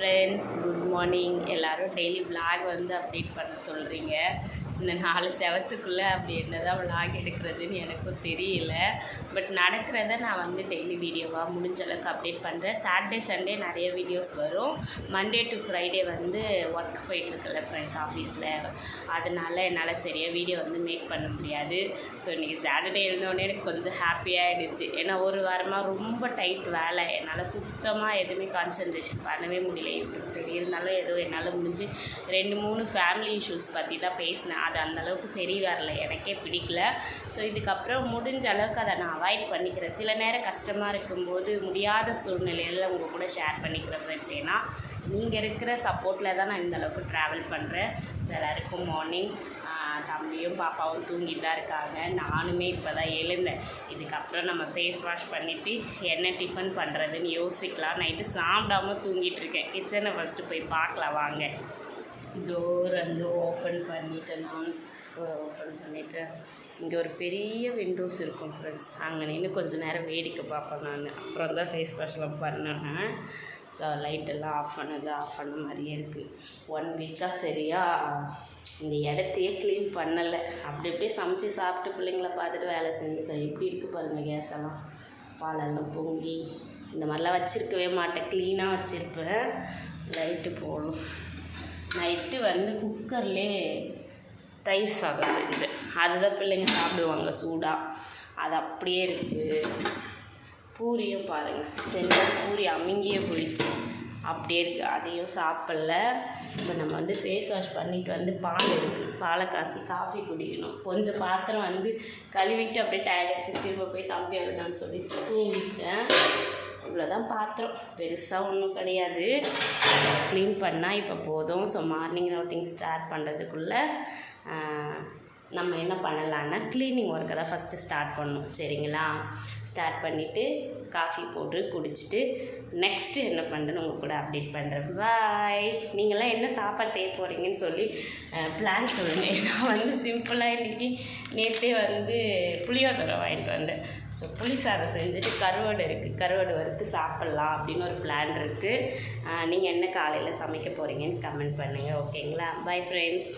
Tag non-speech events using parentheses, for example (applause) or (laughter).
Friends good morning எல்லோரும் daily vlog வந்து update பண்ண சொல்கிறீங்க இந்த நாலு செவத்துக்குள்ளே அப்படி என்ன தான் எடுக்கிறதுன்னு எனக்கும் தெரியல. பட் நடக்கிறத நான் வந்து டெய்லி வீடியோவாக முடிஞ்ச அளவுக்கு அப்டேட் பண்ணுறேன் சாட்டர்டே சண்டே நிறைய வீடியோஸ் வரும். மண்டே டு ஃப்ரைடே வந்து ஒர்க் போயிட்டுருக்குல்ல ஃப்ரெண்ட்ஸ் ஆஃபீஸில் அதனால் என்னால் சரியாக வீடியோ வந்து மேக் பண்ண முடியாது. ஸோ இன்றைக்கி சாட்டர்டே இருந்தோடனே எனக்கு கொஞ்சம் ஹாப்பியாகிடுச்சு ஏன்னா ஒரு வாரமாக ரொம்ப டைட் வேலை. என்னால் சுத்தமாக எதுவுமே கான்சென்ட்ரேஷன் பண்ணவே முடியல. யூடியூப் சரி இருந்தாலும் ஏதோ என்னால் முடிஞ்சு ரெண்டு மூணு ஃபேமிலி இஷ்யூஸ் பற்றி தான் பேசினேன். அது அந்தளவுக்கு சரி வரல. எனக்கே பிடிக்கல. ஸோ இதுக்கப்புறம் முடிஞ்ச அளவுக்கு அதை நான் அவாய்ட் பண்ணிக்கிறேன். சில நேரம் கஷ்டமாக இருக்கும்போது முடியாத சூழ்நிலையில் உங்கள் கூட ஷேர் பண்ணிக்கிறேன் ஃப்ரெண்ட்ஸ் ஏன்னா நீங்கள் இருக்கிற சப்போர்ட்டில் தான் நான் இந்த அளவுக்கு ட்ராவல் பண்ணுறேன் எல்லாருக்கும் மார்னிங் தம்பியும் பாப்பாவும் தூங்கிட்டு தான் இருக்காங்க. நானுமே இப்போ தான் எழுந்தேன். இதுக்கப்புறம் நம்ம ஃபேஸ் வாஷ் பண்ணிவிட்டு என்ன டிஃபன் பண்ணுறதுன்னு யோசிக்கலாம். நைட்டு சாப்பிடாம தூங்கிட்டு இருக்கேன். கிச்சனை ஃபஸ்ட்டு போய் பார்க்கலாம். வாங்க. டோர் வந்து ஓப்பன் பண்ணிவிட்டேன் நான் ஓப்பன் பண்ணிவிட்டேன் இங்கே ஒரு பெரிய விண்டோஸ் இருக்கும் ஃப்ரெண்ட்ஸ் அங்கே நின்று கொஞ்சம் நேரம் வேடிக்கை பார்ப்பேன் நான். அப்புறம் தான் ஃபேஸ் வாஷ்லாம் பண்ணேன். ஸோ லைட்டெல்லாம் ஆஃப் பண்ணது ஆஃப் பண்ண மாதிரியே இருக்குது ஒன் வீக்காக சரியாக இந்த இடத்தையே க்ளீன் பண்ணலை. அப்படி அப்படியே சமைச்சு சாப்பிட்டு பிள்ளைங்கள பார்த்துட்டு வேலை செஞ்சுட்டேன். எப்படி இருக்குது பாருங்கள் கேஸ் எல்லாம்? பாலெல்லாம் பொங்கி. இந்த மாதிரிலாம் வச்சுருக்கவே மாட்டேன். க்ளீனாக வச்சுருப்பேன். லைட்டு போகணும் வந்து குக்கர்லே தயிர் சாதம் செஞ்சேன். அதுதான் பிள்ளைங்க சாப்பிடுவாங்க சூடாக அது அப்படியே இருக்குது பூரியும் பாருங்கள் செஞ்சால் பூரி அமுங்கியே போயிடுச்சு. அப்படியே இருக்குது அதையும் சாப்பிடல. இப்போ நம்ம வந்து ஃபேஸ் வாஷ் பண்ணிட்டு வந்து பால் இருக்குது பாலை காசி காஃபி குடிக்கணும். கொஞ்சம் பாத்திரம் வந்து கழுவிட்டு அப்படியே டயர்டாக திரும்ப போய் தம்பி அழுதான்னு சொல்லி தூங்கிட்டேன். இவ்வளோ தான் பாத்திரம். பெருசாக ஒன்றும் கிடையாது. க்ளீன் பண்ணால் இப்போ போதும். ஸோ மார்னிங் ரவுட்டிங் ஸ்டார்ட் பண்ணுறதுக்குள்ளே நம்ம என்ன பண்ணலான்னா க்ளீனிங் ஒர்க்கை தான் ஃபஸ்ட்டு ஸ்டார்ட் பண்ணணும். சரிங்களா? ஸ்டார்ட் பண்ணிவிட்டு காஃபி போட்டு குடிச்சிட்டு நெக்ஸ்ட்டு என்ன பண்ணுறேன்னு உங்கள் கூட அப்டேட் பண்ணுறேன் பாய் நீங்களாம் என்ன சாப்பாடு செய்ய போகிறீங்கன்னு சொல்லி பிளான் சொல்லுங்கள் (laughs) நான் வந்து சிம்பிளாக இன்றைக்கி நேற்றே வந்து புளியோதரை வாங்கிட்டு வந்தேன். ஸோ புளி சாதம் செஞ்சுட்டு கருவாடு இருக்குது கருவாடு வறுத்து சாப்பிட்லாம் அப்படின்னு ஒரு பிளான் இருக்குது நீங்கள் என்ன காலையில் சமைக்க போகிறீங்கன்னு கமெண்ட் பண்ணுங்கள் ஓகேங்களா பை ஃப்ரெண்ட்ஸ்